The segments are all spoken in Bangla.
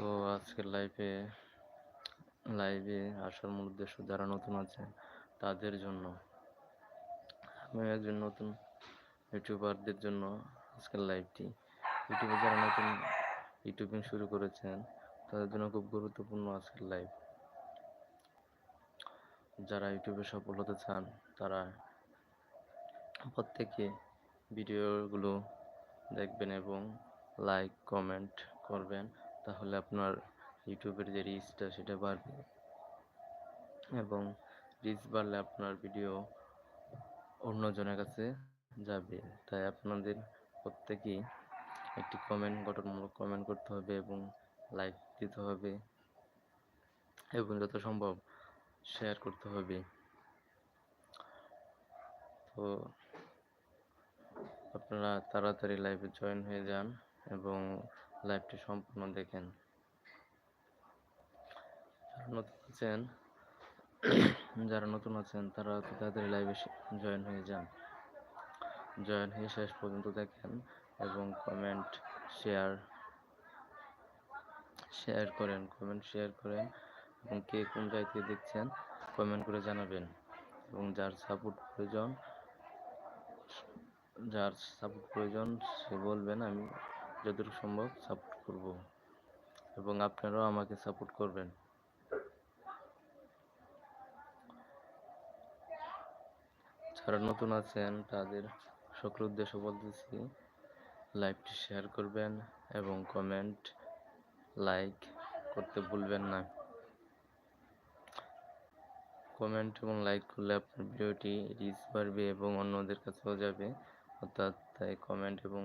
তো আজকের লাইভে লাইভে আসার মূল উদ্দেশ্য যারা নতুন আছে তাদের জন্য। আমি একজন নতুন ইউটিউবারদের জন্য আজকের লাইভটি ইউটিউবে যারা নতুন ইউটিউবিং শুরু করেছেন, তাদের জন্য খুব গুরুত্বপূর্ণ আজকের লাইভ যারা ইউটিউবে সফল হতে চান, তারা প্রত্যেকে ভিডিওগুলো দেখবেন এবং লাইক কমেন্ট করবেন। তাহলে আপনার ইউটিউবের যে রিচটা সেটা বাড়বে। এবং রিচ বাড়লে আপনার ভিডিও অন্যজনের কাছে যাবে। তাই আপনাদের প্রত্যেকেই একটি কমেন্ট গঠনমূলক কমেন্ট করতে হবে এবং লাইক দিতে হবে এবং যত সম্ভব শেয়ার করতে হবে। তো আপনারা তাড়াতাড়ি লাইভে জয়েন হয়ে যান এবং লাইভটি সম্পূর্ণ দেখেন। যারা নতুন আছেন, যারা নতুন আছেন, তারা অতি তাড়াতাড়ি লাইভে জয়েন হয়ে যান। জয়েন হয়ে শেষ পর্যন্ত দেখেন এবং কমেন্ট শেয়ার শেয়ার করেন কমেন্ট শেয়ার করেন এবং কে কোন জায়গা থেকে দেখছেন কমেন্ট করে জানাবেন। এবং যার সাপোর্ট প্রয়োজন, যার সাপোর্ট প্রয়োজন, সে বলবেন, আমি যতটুকু সম্ভব সাপোর্ট করব এবং আপনারাও আমাকে সাপোর্ট করবেন। যারা নতুন আছেন, তাদের সকল উদ্দেশ্য বলতেছি লাইভটি শেয়ার করবেন এবং কমেন্ট লাইক করতে ভুলবেন না। কমেন্ট এবং লাইক করলে আপনার ভিডিওটি রিচ বাড়বে এবং অন্যদের কাছেও যাবে। অর্থাৎ তাই কমেন্ট এবং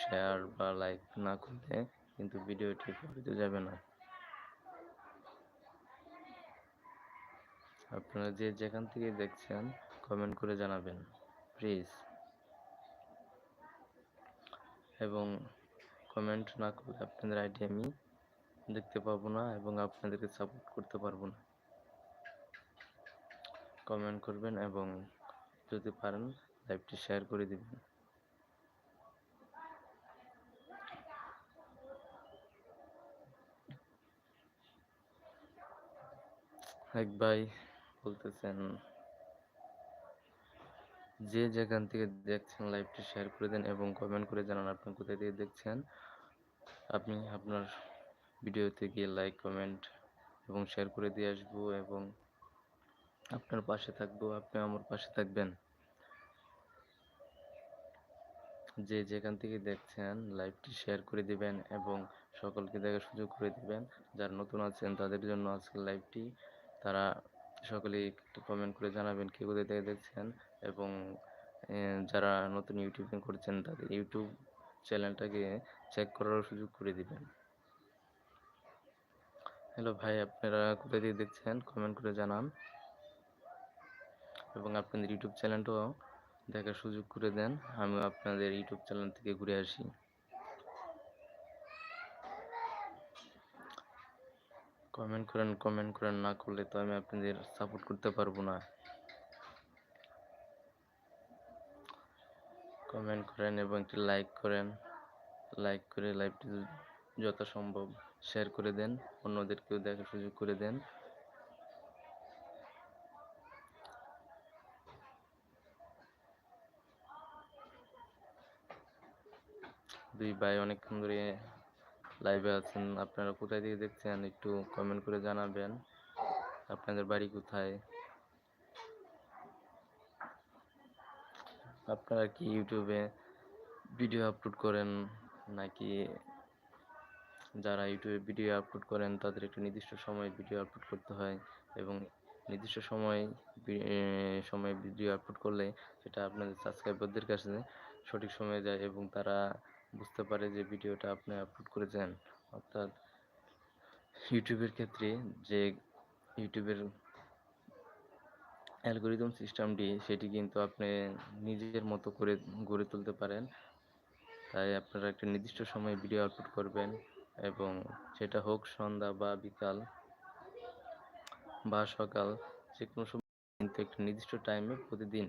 শেয়ার বা লাইক না করলে কিন্তু ভিডিওটি পড়তে যাবে না। আপনারা যে যেখান থেকে দেখছেন কমেন্ট করে জানাবেন প্লিজ এবং কমেন্ট না করলে আপনাদের আইডি আমি দেখতে পাবো না এবং আপনাদেরকে সাপোর্ট করতে পারব না। কমেন্ট করবেন এবং যদি পারেন লাইভটি শেয়ার করে দিবেন। এক ভাই বলতেছেন, যে যেখান থেকে দেখছেন লাইভটি শেয়ার করে দেন এবং কমেন্ট করে জানান আপনি কোথায় থেকে দেখছেন আপনি আপনার ভিডিওতে গিয়ে লাইক, কমেন্ট এবং শেয়ার করে দিয়ে আসব এবং আপনার পাশে থাকব, আপনি আমার পাশে থাকবেন। যে যেখান থেকে দেখছেন লাইভটি শেয়ার করে দিবেন এবং সকলকে দেখার সুযোগ করে দিবেন, যারা নতুন আছেন তাদের জন্য আজকের লাইভটি তারা সকলেই একটু কমেন্ট করে জানাবেন কে কোথায় দেখছেন এবং যারা নতুন ইউটিউবিং করছেন তাদের ইউটিউব চ্যানেলটাকে চেক করার সুযোগ করে দিবেন। হ্যালো ভাই, আপনারা কোথায় থেকে দেখছেন? কমেন্ট করে জানান। এবং আপনাদের ইউটিউব চ্যানেলটাও দেখার সুযোগ করে দেন। আমি আপনাদের ইউটিউব চ্যানেল থেকে ঘুরে আসি। কমেন্ট করেন কমেন্ট করেন, না করলে তো আমি আপনাদের সাপোর্ট করতে পারব না। কমেন্ট করেন এবং একটি লাইক করেন। লাইক করে লাইভটি যত সম্ভব শেয়ার করে দেন, অন্যদেরকেও দেখার সুযোগ করে দেন। দুই ভাই অনেকক্ষণ ধরে লাইভে আছেন, আপনারা কোথায় থেকে দেখছেন একটু কমেন্ট করে জানাবেন। আপনাদের বাড়ি কোথায়? আপনারা কি ইউটিউবে ভিডিও আপলোড করেন নাকি যারা ইউটিউবে ভিডিও আপলোড করেন, তাদের একটু নির্দিষ্ট সময় ভিডিও আপলোড করতে হয় এবং নির্দিষ্ট সময় সময় ভিডিও আপলোড করলে সেটা আপনাদের সাবস্ক্রাইবারদের কাছে সঠিক সময়ে যায় এবং তারা বুঝতে পারে যে ভিডিওটা আপনি আপলোড করেছেন। অর্থাৎ ইউটিউবের ক্ষেত্রে যে ইউটিউবের অ্যালগোরিদম সিস্টেমটি সেটি কিন্তু আপনি নিজের মতো করে গড়ে তুলতে পারেন। তাই আপনারা একটা নির্দিষ্ট সময়ে ভিডিও আপলোড করবেন এবং সেটা হোক সন্ধ্যা বা বিকাল বা সকাল যে কোনো সময় কিন্তু একটা নির্দিষ্ট টাইমে প্রতিদিন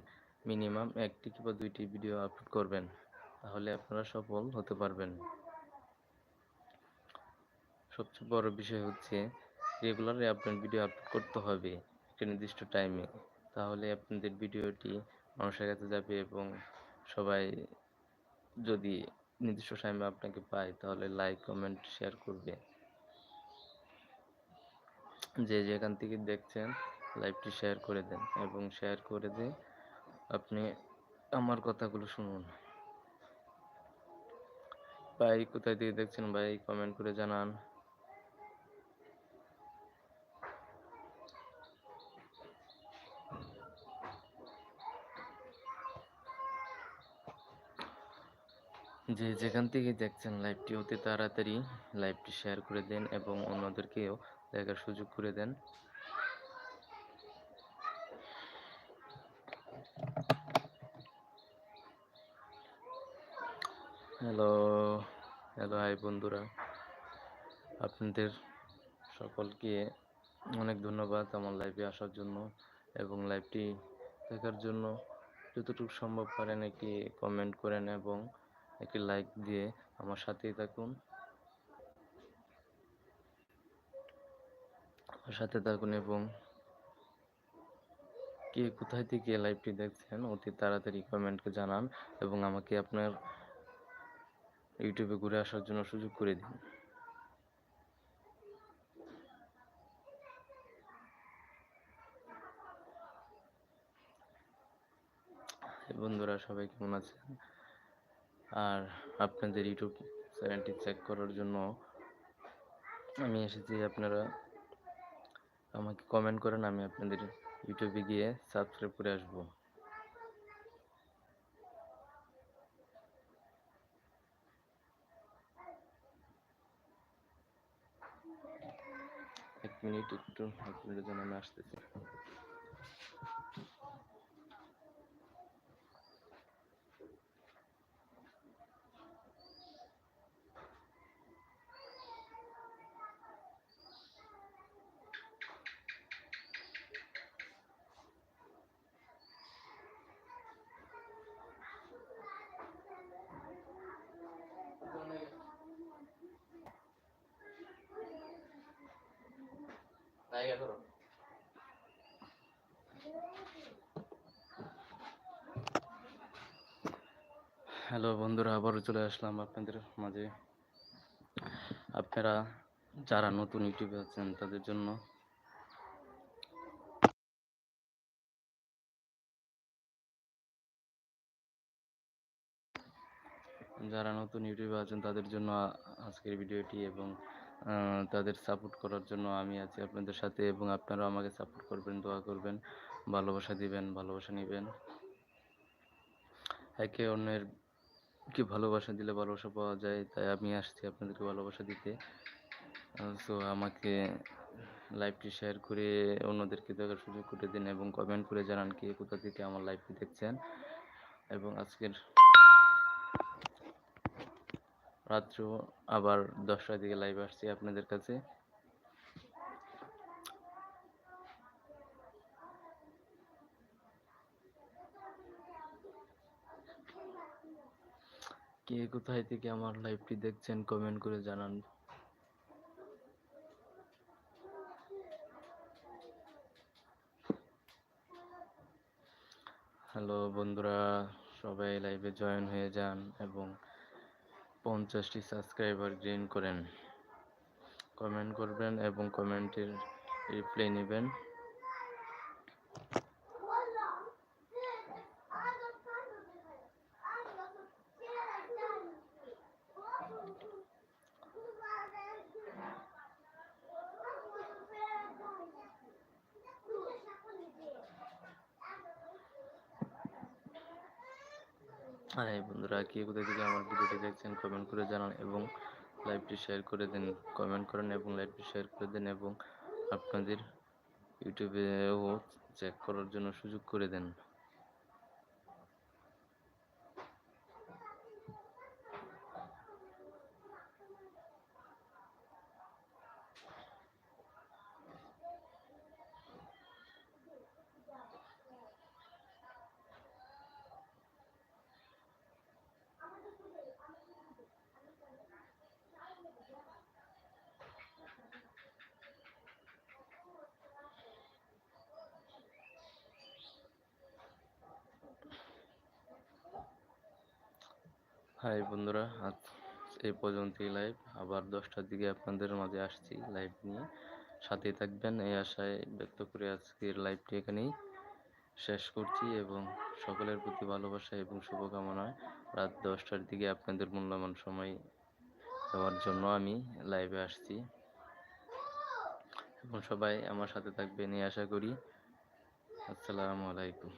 মিনিমাম একটি কিংবা দুইটি ভিডিও আপলোড করবেন। তাহলে আপনারা সফল হতে পারবেন। সবচেয়ে বড় বিষয় হচ্ছে রেগুলারলি আপনার ভিডিও আপলোড করতে হবে একটা নির্দিষ্ট টাইমে তাহলে আপনাদের ভিডিওটি মানুষের কাছে যাবে এবং সবাই যদি নির্দিষ্ট টাইমে আপনাকে পায়, তাহলে লাইক কমেন্ট শেয়ার করবে। যে যেখান থেকে দেখছেন লাইভটি শেয়ার করে দেন এবং শেয়ার করে দিয়ে আপনি আমার কথাগুলো শুনুন। ভাই, কোথায় থেকে দেখছেন ভাই? কমেন্ট করে জানান। যে যেখান থেকে দেখছেন লাইভটি অতি তাড়াতাড়ি লাইভটি শেয়ার করে দেন এবং অন্যদেরকেও দেখার সুযোগ করে দেন। হ্যালো হ্যালো হাই বন্ধুরা। আপনাদের সকলকে অনেক ধন্যবাদ আমার লাইভে আসার জন্য এবং লাইভটি দেখার জন্য। যতটুকু সম্ভব পারেন একটি কমেন্ট করেন এবং একটি লাইক দিয়ে আমার সাথেই থাকুন। আমার সাথে থাকুন এবং কে কোথায় থেকে লাইভটি দেখছেন অতি তাড়াতাড়ি কমেন্টকে জানান এবং আমাকে আপনার ইউটিউবে ঘুরে আসার জন্য সুযোগ করে দিন বন্ধুরা, সবাই কেমন আছেন? আর আপনাদের ইউটিউব চ্যানেলটি চেক করার জন্য আমি এসেছি, আপনারা আমাকে কমেন্ট করেন, আমি আপনাদের ইউটিউবে গিয়ে সাবস্ক্রাইব করে আসব এক মিনিট একটু এক জন্য আমি আসতেছি। জায়গা করো। হ্যালো বন্ধুরা, আবারও চলে আসলাম আপনাদের মাঝে। আপনারা যারা নতুন ইউটিউবে আছেন, তাদের জন্য। যারা নতুন ইউটিউবে আছেন, তাদের জন্য আজকের ভিডিওটি এবং তাদের সাপোর্ট করার জন্য আমি আছি আপনাদের সাথে এবং আপনারাও আমাকে সাপোর্ট করবেন, দোয়া করবেন। ভালোবাসা দিবেন, ভালোবাসা নেবেন। একে অন্যের কি ভালোবাসা দিলে ভালোবাসা পাওয়া যায়, তাই আমি আসছি আপনাদেরকে ভালোবাসা দিতে। সো আমাকে লাইভটি শেয়ার করে অন্যদেরকে দেখার সুযোগ করে দিন এবং কমেন্ট করে জানান কে কোথা থেকে আমার লাইভটি দেখছেন। এবং আজকের রাত্র আবার দশটার দিকে লাইভ আসছি আপনাদের কাছে। কে কোথায় থেকে আমার লাইভটি দেখছেন কমেন্ট করে জানান। হ্যালো বন্ধুরা, সবাই লাইভে জয়েন হয়ে যান এবং পঞ্চাশটি সাবস্ক্রাইবার গেইন করেন। কমেন্ট করবেন এবং কমেন্টের রিপ্লাই নেবেন। হাই বন্ধুরা, কে কোথায় থেকে আমার ভিডিওটি দেখছেন কমেন্ট করে জানান এবং লাইভটি শেয়ার করে দেন। কমেন্ট করেন এবং লাইভটি শেয়ার করে দেন এবং আপনাদের ইউটিউবেও চেক করার জন্য সুযোগ করে দেন। হাই বন্ধুরা। আজ এই পর্যন্তই লাইভ আবার দশটার দিকে আপনাদের মাঝে আসছি লাইভ নিয়ে। সাথেই থাকবেন এই আশায় ব্যক্ত করে আজকের লাইভটি এখানেই শেষ করছি এবং সকলের প্রতি ভালোবাসা এবং শুভকামনা। রাত দশটার দিকে আপনাদের মূল্যবান সময় দেওয়ার জন্য আমি লাইভে আসছি। এবং সবাই আমার সাথে থাকবেন এই আশা করি। আসসালামু আলাইকুম।